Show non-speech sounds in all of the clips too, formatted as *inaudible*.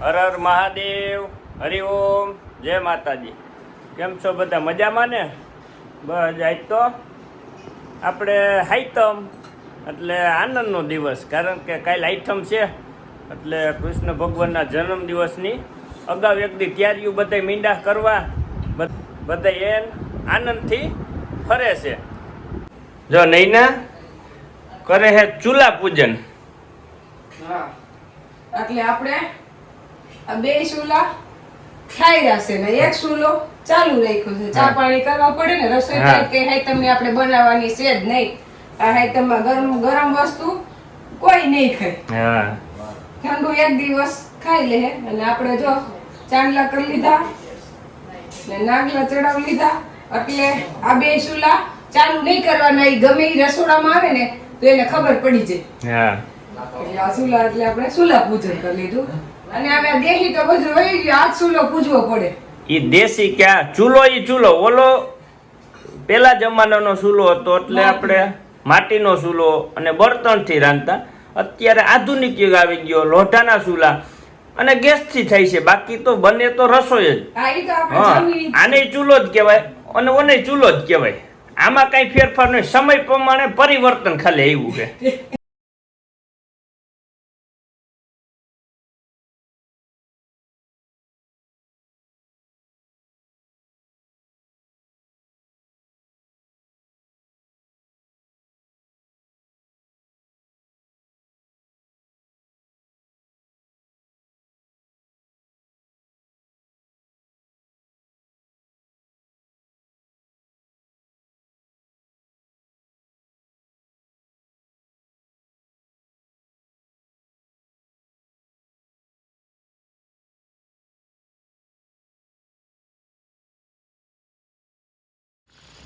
હર હર મહાદેવ હરિઓમ જય માતાજી. કેમ છો બધા? મજામાં ને? બસ આજ તો આપણે હાઈતમ, એટલે આનંદનો દિવસ, કારણ કે કાલે આઈટમ છે, એટલે કૃષ્ણ ભગવાનના જન્મ દિવસની. અગાઉ એક દી તૈયારીઓ બધા મીંડા કરવા, બધા એ આનંદથી ફરે છે. જો નૈના, કરે હે ચૂલા પૂજન. હા. એટલે આપણે આ બે ચૂલા ખાઈ જશે ને એક ચૂલો ચાલુ રાખ્યો છે. ચા પાણી કરવા પડે ને રસોઈ કે કઈ આપણે બનાવવાની છે જ નહીં. આ હાઈતમમાં ગરમ ગરમ વસ્તુ કોઈ નહીં ખાય. હા. ઠંડુ એક દિવસ ખાઈ લે અને આપણે જો ચાંદલા કરી લીધા ને નાગલા ચડાવી લીધા એટલે આ બે ચૂલા ચાલુ નહીં કરવાના. એ ગમે એ રસોડામાં આવે ને તો એને ખબર પડી જાય. હા. એટલે આ ચૂલા એટલે આપણે ચૂલા પૂજન કરી લીધું. અને આ દેશી તો બધું હોય ગયું આ ચૂલો પૂજવો પડે. ઈ દેશી ક્યાં? ચૂલો ઈ ચૂલો. ઓલો પેલા જમાનાનો ચૂલો હતો એટલે આપણે માટીનો ચૂલો અને બળતણથી રાંધતા. અત્યારે આધુનિક યુગ આવી ગયો લોઢાના ચૂલા. અને ગેસથી થાય છે બાકી તો બને તો રસોઈ જ. હા આને ચૂલો જ કહેવાય અને ઓને ચૂલો જ કહેવાય. આમાં કઈ ફેરફાર નહીં. સમય પ્રમાણે પરિવર્તન ખાલી આવ્યું છે.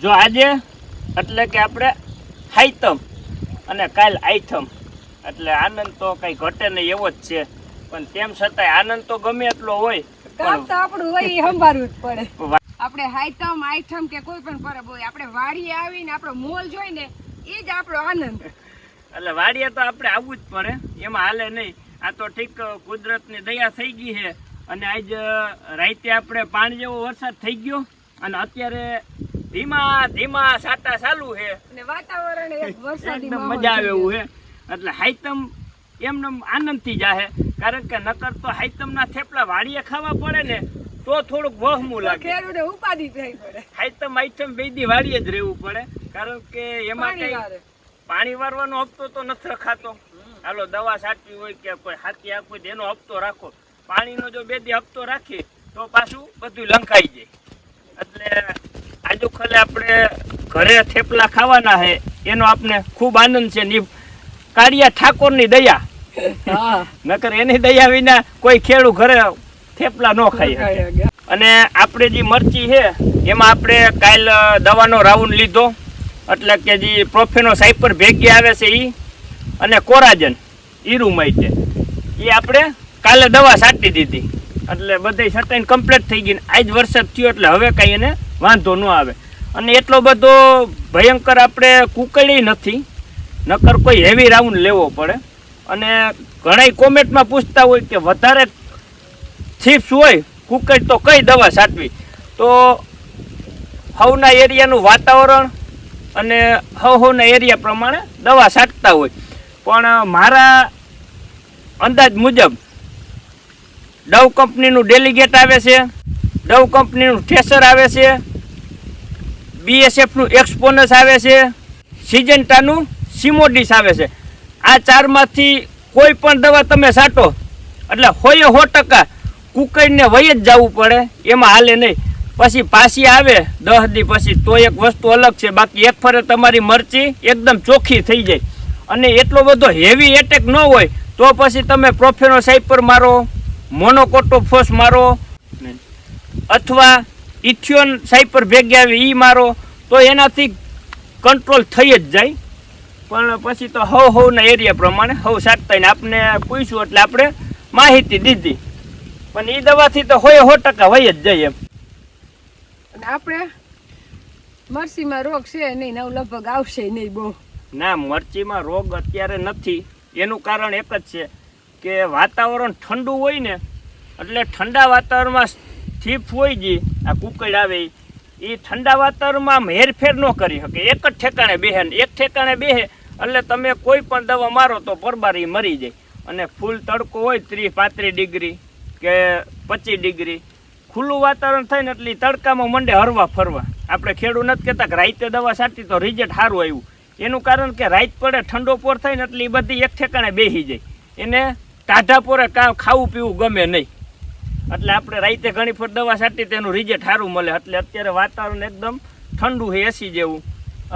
જો આજે એટલે કે આપણે હાઈતમ અને કાલ આઈથમ. એટલે આનંદ તો કઈ ઘટે નહીં એવો જ છે. પણ તેમ છતાંય આનંદ તો ગમે એટલો હોય કામ તો આપણું હોય ઈ સંભાળવું જ પડે. આપણે હાઈતમ આઈથમ કે કોઈ પણ પરબ હોય આપણે વાડીએ આવીને આપણો મોલ જોઈને એ જ આપણો આનંદ. એટલે વાડીએ તો આપણે આવવું જ પડે એમાં હાલે નહીં. આ તો ઠીક કુદરતની દયા થઈ ગઈ છે. અને આજ રાતે આપણે પાણી જેવો વરસાદ થઈ ગયો અને અત્યારે ધીમા ધીમા સાટા ચાલુ છે. અને વાતાવરણ એક વરસાદી મજા આવે એવું છે. એટલે હાઈતમ એમને આનંદથી જાહે. કારણ કે નકર તો હાઈતમના થેપલા વાડીએ ખાવા પડે ને તો થોડુંક વહમું લાગે. ખેડૂને ઉપાધિ થઈ પડે. હાઈતમ આઈટમ બેદી વાડીએ જ રહેવું પડે. કારણ કે એમાં પાણી કઈ પાણી વારવાનો હપ્તો તો નથી રખાતો. હાલો દવા સાચવી હોય કે કોઈ હાથી આપવી એનો હપ્તો રાખો. પાણીનો જો બે દી હપ્તો રાખીએ તો પાછું બધું લંકાઈ જાય. એટલે આજુ ખલે આપણે ઘરે થેપલા ખાવાના છે એનો આપણે ખૂબ આનંદ છે. ની કાળિયા ઠાકોરની દયા. હા. નકર એની દયા વિના કોઈ ખેડૂ ઘરે થેપલા ન ખાઈ અને આપણે જે મરચી છે એમાં આપણે કાલ દવાનો રાઉન્ડ લીધો. એટલે કે જે પ્રોફેનો સાઇપર ભેગી આવે છે એ અને કોરાજન ઈરુમાઈ છે એ આપણે કાલે દવા છાંટી દીધી. એટલે બધી છટાઈને કમ્પ્લીટ થઈ ગઈ આજ વરસાદ થયો એટલે હવે કાંઈ એને વાંધો ન આવે. અને એટલો બધો ભયંકર આપણે કુકળી નથી. નકર કોઈ હેવી રાઉન્ડ લેવો પડે. અને ઘણા કોમેન્ટમાં પૂછતા હોય કે વધારે ચીપ્સ હોય કુકડ તો કઈ દવા છાંટવી? તો હવના એરિયાનું વાતાવરણ અને હવ હવના એરિયા પ્રમાણે દવા છાંટતા હોય. પણ મારા અંદાજ મુજબ ડવ કંપનીનું ડેલિગેટ આવે છે, ડવ કંપનીનું ઠેસર આવે છે બીએસએફનું એક્સપોનસ આવે છે સિજન્ટાનું સિમોડિસ આવે છે. આ ચારમાંથી કોઈ પણ દવા તમે છાંટો એટલે હોય સો ટકા કુકડીને વહી જ જવું પડે એમાં હાલે નહીં. પછી પાછી આવે દસ દી પછી તો એક વસ્તુ અલગ છે બાકી એક ફરે તમારી મરચી એકદમ ચોખ્ખી થઈ જાય. અને એટલો બધો હેવી એટેક ન હોય તો પછી તમે પ્રોફેનો સાઈપર મારો મોનોકોટોફોસ મારો અથવા ઇથિયોન સાઇપર ભેગી આવી એ મારો તો એનાથી કંટ્રોલ થઈ જ જાય. પણ પછી તો હવ હવના એરિયા પ્રમાણે હવ સાટતા ને આપને પૂછ્યું એટલે આપણે માહિતી દીધી. પણ એ દવાથી તો હોય સો ટકા હોય જ જાય એમ. અને આપણે મરસીમાં રોગ છે નહીં નવ લગભગ આવશે નહીં બહુ. ના મરચીમાં રોગ અત્યારે નથી. એનું કારણ એક જ છે કે વાતાવરણ ઠંડુ હોય ને એટલે ઠંડા વાતાવરણમાં સ્થિપ હોય જે આ કુકડ આવે એ ઠંડા વાતાવરણમાં હેરફેર ન કરી શકે. એક જ ઠેકાણે બેહે ને એક ઠેકાણે બેહે, એટલે તમે કોઈ પણ દવા મારો તો પરબારી મરી જાય. અને ફૂલ તડકો હોય ત્રીસ પાંત્રીસ ડિગ્રી કે પચીસ ડિગ્રી. ખુલ્લું વાતાવરણ થાય ને એટલે તડકામાં મંડે હરવા ફરવા. આપણે ખેડૂત નથી કહેતા કે રાતે દવા છાંટી તો રિઝલ્ટ સારું આવ્યું. એનું કારણ કે રાત પડે ઠંડો પોર થાય ને એટલે એ બધી એક ઠેકાણે બેસી જાય. એને ટાઢા પોરે ખાવું પીવું ગમે નહીં. એટલે આપણે રાતે ઘણી ફર દવા છાંટી તેનું રિઝલ્ટ સારું મળે. એટલે અત્યારે વાતાવરણ એકદમ ઠંડુ છે એસી જેવું.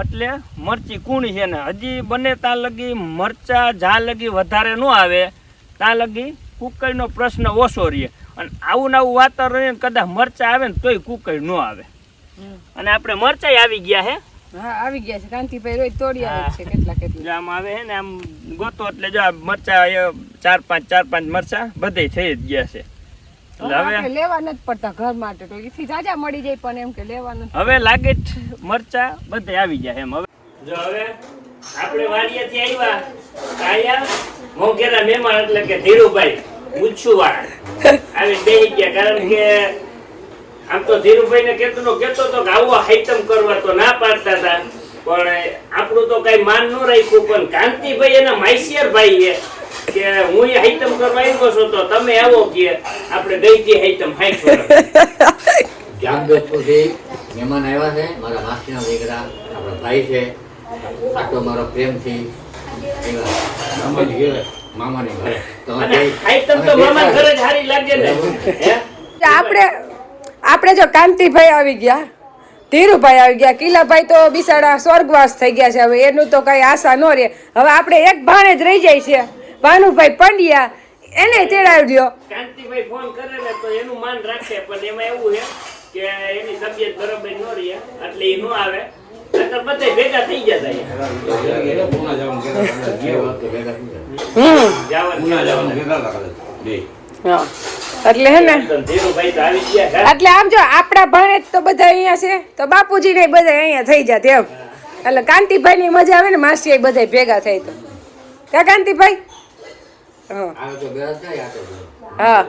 એટલે મરચી કૂણી છે ને હજી બને ત્યાં લગી મરચા જ્યાં લગી વધારે ન આવે. ત્યાં લગી કુકડીનો પ્રશ્ન ઓછો રહે. અને આવું ને આવું વાતાવરણ કદાચ મરચા આવે ને તોય કુકડી ન આવે. અને આપણે મરચાઈ આવી ગયા હે હા આવી ગયા છે. કાંતિભાઈ રોજ તોડી આવે છે કેટલા કેટલા. જો આમ આવે હે ને આમ ગોતો એટલે જો આ મરચા ચાર પાંચ ચાર પાંચ મરચા બધે થઈ જ ગયા છે. લેવા નથી પડતા ઘર માટે તો એથી જાજા મળી જાય પણ એમ કે લેવા નથી હવે લાગે મરચા બધે આવી જાય એમ હવે. જો હવે આપણે વાડિયાથી આવ્યા આયા મોંઘેરા મહેમાન એટલે કે ધીરુભાઈ મૂછું આવી બેહી ગયા કારણ કે આમ તો ધીરુભાઈ ને કેતો નો કેતો તો કે આવો આઈટમ કરવા તો ના પાડતા હતા. પણ આપણું તો કઈ માન ન રાખ્યું પણ કાંતિભાઈ એના માઇસિયર ભાઈ છે કે હું એ આઈટમ કરવા આવ્યો છું તો તમે આવો કે આપણે ગઈ હતી આઈટમ હાઈટ જામજોધપુરથી મહેમાન આવ્યા છે મારા માસીના દીકરા આપણા ભાઈ છે. આટલો મારો પ્રેમથી મામાની ઘરે મામાની ઘરે. તો અને જઈ- આઈટમ તો મામા ઘરે જ હારી લાગે ને. આપણે આપણે જો કાંતિભાઈ આવી ગયા ધીરુભાઈ આવી ગયા કિલાભાઈ તો બિસાડા સ્વર્ગવાસ થઈ ગયા છે. હવે એનું તો કઈ આશા ન રહે. હવે આપણે એક ભાણે જ રહી જાય છે. ભાનુભાઈ પંડ્યા એને તેડાવી દો કાંતિભાઈ ફોન કરે ને તો એનું માન રાખે પણ એમાં એવું છે કે એની તબિયત બરાબર ન રહે એટલે એ ન આવે. ભેગા થઈ ગયા. એટલે હે ને. એટલે આમ જો આપણા ભાણે તો બધા અહીંયા છે. તો બાપુજી ને બધા અહીંયા થઈ જાત એમ. એટલે કાંતિભાઈ ની મજા આવે ને માસી બધા ભેગા થાય તો. ક્યાં કાંતિભાઈ? આવે તો ભેગા થાય, આ તો ભેગા. હા.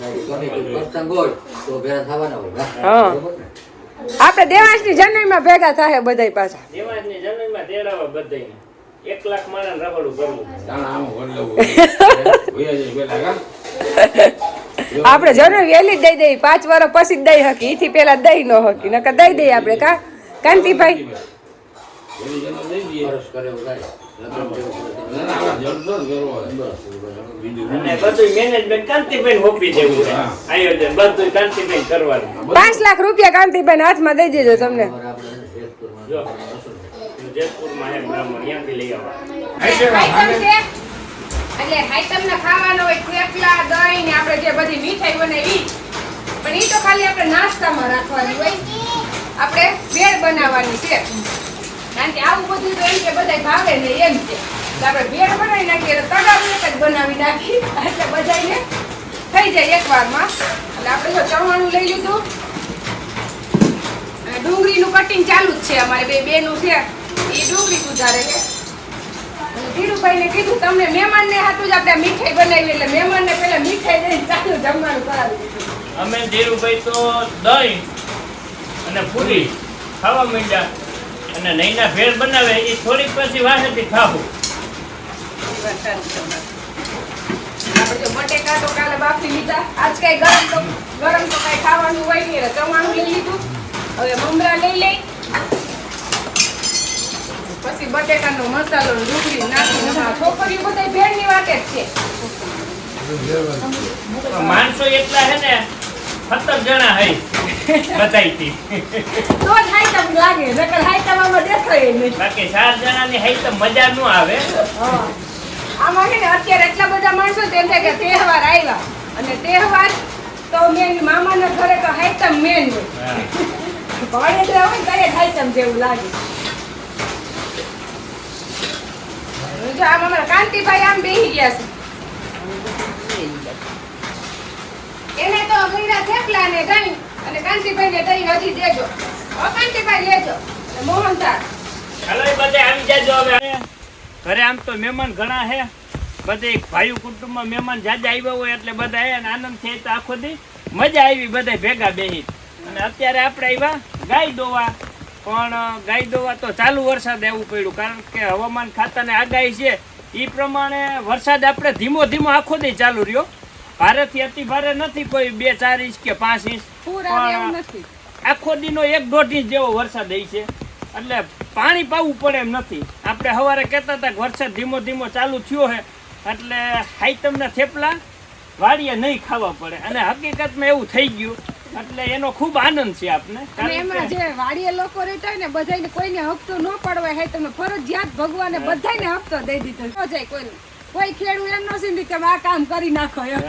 થાય, તો પ્રસંગ હોય તો ભેગા થવાના હોય. હા. ને? આપણે દેવાંશની જન્મમાં ભેગા થાય બધાય પાછા. દેવાજની જમીનમાં તેડાવા બધાયને. એક લાખ માણસ રખડું કરવું આપણે જરૂર વેલી જ દઈ દઈ પાંચ વર્ષ પછી જ દઈ હકી એથી પેલા દઈ ન હકી નકર દઈ દઈએ આપણે કા? કાંતિભાઈ? પાંચ લાખ રૂપિયા કાંતિબેન હાથમાં દઈ દેજો તમને. એટલે આઈટમ ને ખાવાનો હોય થેપલા દહીં ને આપણે જે બધી મીઠાઈ બનાવી પણ એ તો ખાલી આપણે નાસ્તામાં રાખવાની હોય. આપણે ભેળ બનાવવાની છે. કારણ કે આવું બધું તો એમ કે બધા ભાવે ને એમ છે આપણે ભેળ બનાવી નાખીએ એટલે તગારું એક જ બનાવી નાખી એટલે બધાને થઈ જાય એક વારમાં. એટલે આપણે જો ચવાણું લઈ લીધું. ડુંગળીનું કટિંગ ચાલુ જ છે અમારે બે બેનું છે. એ ડુંગળી સુધારે છે. ધીરુભાઈને કીધું, તમને મહેમાનને હાથું જ આપણે મીઠાઈ બનાવી એટલે મહેમાનને પેલા મીઠાઈ દઈને ચાલુ જમવાનું કરાવી અમે ધીરુભાઈ તો દહીં અને પૂરી ખાવા માંડ્યા. અને નૈના ભેળ બનાવે એ થોડીક પછી વાસેથી ખાવું. બટેકા તો કાલે બાફી લીધા. આજ કઈ ગરમ તો ગરમ તો કઈ ખાવાનું હોય નહીં. ચવાણું લઈ લીધું. હવે મમરા લઈ લઈ. પછી બટેકાનો મસાલો ડુંગળી નાખીને હા, છોકરીઓ બધા ભેળની વાતે જ છે. માણસો એટલા હે ને સત્તર જણા હઈ બધાયથી. તો જ હાઈટમ લાગે નકર હાઈટમ આમાં દેખાય નહીં. બાકી ચાર જણાની હઈ તો મજા ન આવે. હા. આમાં છે ને અત્યારે એટલા બધા માણસો એમ થાય કે તહેવાર આવ્યા. અને તહેવાર તો મેન મામાના ઘરે તો હાઈટમ મેન હોય તો હોય ને ત્યારે જ હાઈટમ જેવું લાગે. જો આમ અમારા કાંતિભાઈ આમ બેસી ગયા છે. એને તો ગઈરા થેપલા ને દહીં અને કાંતિભાઈ ને દહીં હજી દેજો. ઓ કાંતિભાઈ, લેજો. અને મોહનથાળ. ચાલો બધે આવી જાજો હવે. ઘરે આમ તો મહેમાન ઘણા હે. બધે ભાઈ કુટુંબમાં મહેમાન જાજા આવ્યા હોય એટલે બધા એને આનંદ થાય તો આખો દી મજા આવી બધા ભેગા બેહી. અને અત્યારે આપણે આવ્યા ગાય દોવા. પણ ગાય દોવા તો ચાલુ વરસાદ આવવું પડ્યું, કારણ કે હવામાન ખાતાને આગાહી છે. એ પ્રમાણે વરસાદ આપણે ધીમો ધીમો આખો દી ચાલુ રહ્યો. ભારેથી અતિ ભારે નથી કોઈ બે ચાર ઇંચ કે પાંચ ઇંચ. આખો દીનો એક દોઢ ઇંચ જેવો વરસાદ થઈ છે. એટલે પાણી પાવું પડે એમ નથી. આપણે સવારે કહેતા હતા કે વરસાદ ધીમો ધીમો ચાલુ થયો છે એટલે હાઈતમના થેપલા વાડીએ નહીં ખાવા પડે. અને હકીકતમાં એવું થઈ ગયું. એટલે એનો ખૂબ આનંદ છે આપને. એમાં જે વાડીએ લોકો રહેતા હોય ને બધાને કોઈને હપ્તો ન પડવાય. હે તમે ફરજિયાત ભગવાને બધાને હપ્તો દઈ દીધો. જાય કોઈને. કોઈ ખેડૂત એમ નો સિંધી કે આ કામ કરી નાખો એમ.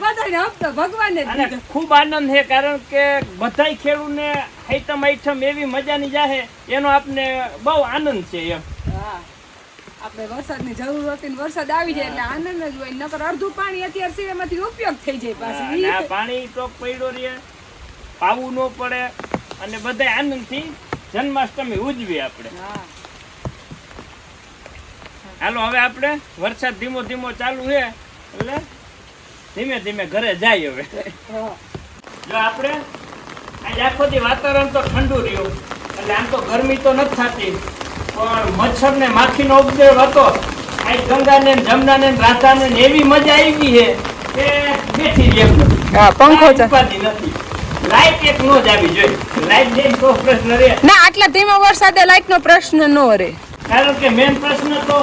બધાને હપ્તો ભગવાને જ અને દીધો. ખૂબ આનંદ છે કારણ કે બધાય ખેડૂતને હાઈતમ આઈટમ એવી મજાની જાહે એનો આપને બહુ આનંદ છે એમ. હા. આપણે વરસાદની જરૂર હતી ને વરસાદ આવી જાય એટલે આનંદ જ હોય. નકર અડધું પાણી અત્યાર સિવાયમાંથી ઉપયોગ થઈ જાય અને આ પાછું પાણી તો પડ્યો રહે પાવું ન પડે અને બધા આનંદથી જન્માષ્ટમી ઉજવીએ આપણે. હા. હાલો હવે આપણે વરસાદ ધીમો ધીમો ચાલુ છે એટલે ધીમે ધીમે ઘરે જાય હવે. જો આપણે આજે આખો દી વાતાવરણ તો ઠંડુ રહ્યું એટલે આમ તો ગરમી તો નથી થતી પણ મચ્છર ને માખીનો ઉપદ્રવ હતો. આ ગંગાને ને જમનાને ને રાધાને ને એવી મજા આવી ગઈ છે કે બેઠી રહી હા, પંખો કાંઈ નથી. લાઈટ એક નો જ આવી જોઈએ. લાઈટ જઈને તો પ્રશ્ન રહે. ના આટલા ધીમા વરસાદે લાઈટ નો પ્રશ્ન ન રહે. કારણ કે મેન પ્રશ્ન તો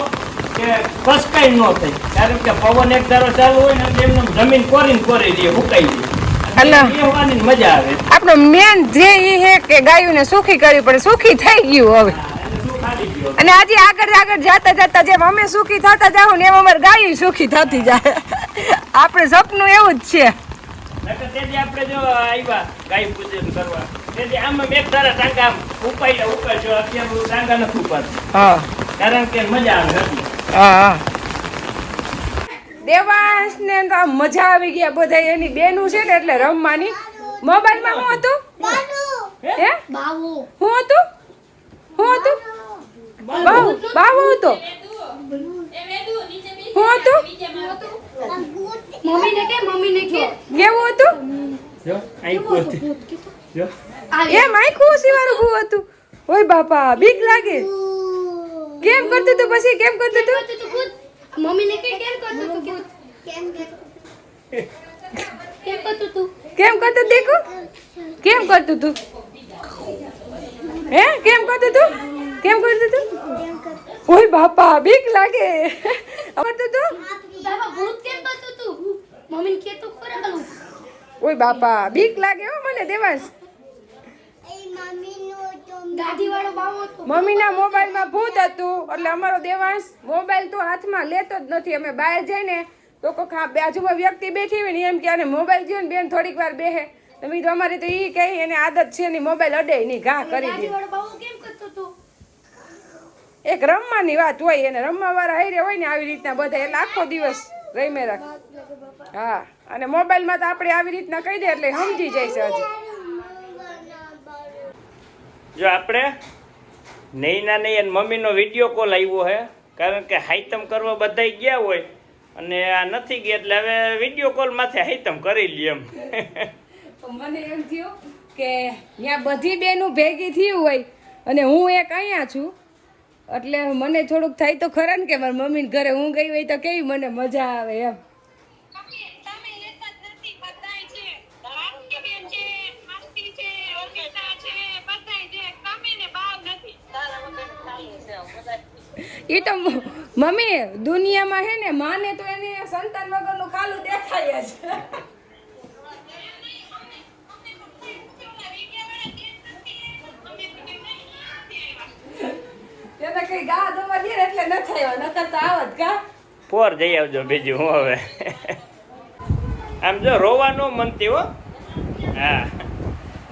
કે કસકાઈ ન થાય કારણ કે પવન એક ધારો ચાલુ હોય ને એમને જમીન કોરીને કોરી દે ઉકાઈ દે. મજા આવે. આપણો મેન ધ્યેય એ છે કે ગાયોને સુખી કરવી પડે. સુખી થઈ ગયું હવે. અને ગયો આજે આગળ આગળ જતા જતા જેમ અમે સુખી થતા જાવ ને એમ અમારે ગાયું સુખી થતી જાય. આપણે સપનું એવું જ છે. આપણે જો આવ્યા ગાય પૂજન કરવા. તેથી આમ આમ એક ધારા ટાંગા આમ ઉપાય ઉપાય અત્યારે હું નથી ઉપાડતો. કારણ કે મજા આવે હા. દેવાંશ ને તો આમ મજા આવી ગયા બધા એની બેનું છે ને એટલે રમવાની. મોબાઈલમાં શું હતું? હે? હું શું હતું? શું હતું? બાવો. બાવો હતો. શું હતું? મમ્મીને કે મમ્મીને કે? કેવું હતું? એ એમ આખું સિવાનું ભૂ હતું? ઓય બાપા બીક લાગે. કેમ કરતું તું પછી કેમ કરતું તું મમ્મીને કે કેમ કરતું તો કેમ કેમ કરતું તું કેમ કરતો દેખો કેમ કરતો તું હે કેમ કરતું તું કેમ કરતું તું ઓય બાપા બીક લાગે કરતો તું બાપા ભૂત કેમ કરતું તું મમ્મીને કે તો ખરા ઓય બાપા બીક લાગે હો મને દેવાસ એ હતો મમ્મીના મોબાઈલમાં ભૂત હતું. એટલે અમારો દેવાંશ મોબાઈલ તો હાથમાં લેતો જ નથી. અમે બહાર જઈને તો કોઈક આ બાજુમાં વ્યક્તિ બેઠી હોય ને એમ કે આને મોબાઈલ જોયો ને બેન થોડીક વાર બેહે. તો મેં તો અમારી તો એ કહી એને આદત છે ને મોબાઈલ અડે નહીં ઘા કરી દે. એક રમવાની વાત હોય એને રમવા વાળા હારે હોય ને આવી રીતના બધા એટલે આખો દિવસ રમે રાખ. હા અને મોબાઈલમાં તો આપણે આવી રીતના કહી દે એટલે સમજી જાય છે હજી. જો આપણે નૈના નહીં અને મમ્મીનો વીડિયો કોલ આવ્યો છે કારણ કે હાઈતમ કરવા બધાય ગયા હોય અને આ નથી ગયા, એટલે હવે વીડિયો કોલ માથે હાઈતમ કરી લઈએ એમ. *laughs* મને એમ થયું કે ત્યાં બધી બેનું ભેગી થયું હોય અને હું એક અહીંયા છું, એટલે મને થોડુંક થાય તો ખરા ને કે મારી મમ્મીને ઘરે હું ગઈ હોય તો કેવી મને મજા આવે એમ. એ તો મમ્મી, દુનિયામાં હે ને માને તો એને સંતાન વગરનું ખાલું દેખાય જ. એને એટલે પોર જઈ આવજો બીજું, હું હવે. આમ જો રોવાનું મનતી હો હા.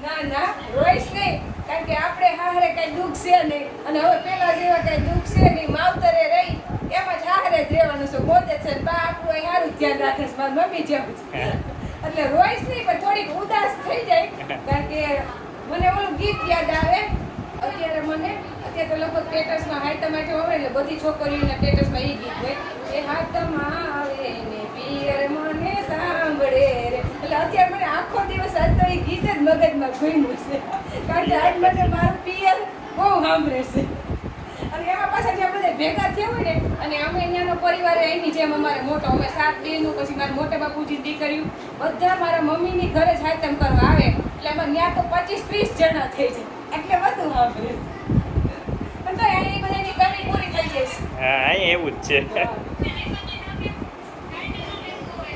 ના ના, રોઈશ નહીં. કારણ કે આપણે હારે કઈ દુઃખ છે નહીં. અને હવે પેલા જેવા કઈ દુઃખ છે નહીં. માવતરે રહી. એમ જ હારે જ રહેવાનું છે. પોતે છે બા આપણું અહીં સારું ધ્યાન રાખે છે. મારી મમ્મી જેવું છે. એટલે રોઈશ નહીં, પણ થોડીક ઉદાસ થઈ જાય. કારણ કે મને ઓલું ગીત યાદ આવે. અત્યારે મને, અત્યારે તો લગભગ સ્ટેટસમાં હાઈ તમારે હોય એટલે બધી છોકરીઓના સ્ટેટસમાં એ ગીત હોય. એ હાથમ આવે ને, પિયર મને સાંભળે રે. એટલે અત્યારે મને આખો દિવસ આજ તો એ ગીત જ મગજમાં ઘૂમ્યું છે. કારણ કે આજ મને મારું પિયર બહુ સાંભળે છે. અને એમાં પાછા જે બધા ભેગા થયા હોય ને અને અમે અહીંયાનો પરિવાર એની જેમ અમારે મોટો અમે સાત બેનું પછી મારા મોટા બાપુજી દીકરીઓ બધા મારા મમ્મીની ઘરે જ હાથમ કરવા આવે. એટલે એમાં ત્યાં તો પચીસ ત્રીસ જણા થઈ જાય. એટલે બધું સાંભળે પણ તો એની બધાની કમી પૂરી થઈ જાય છે. હા એવું જ છે.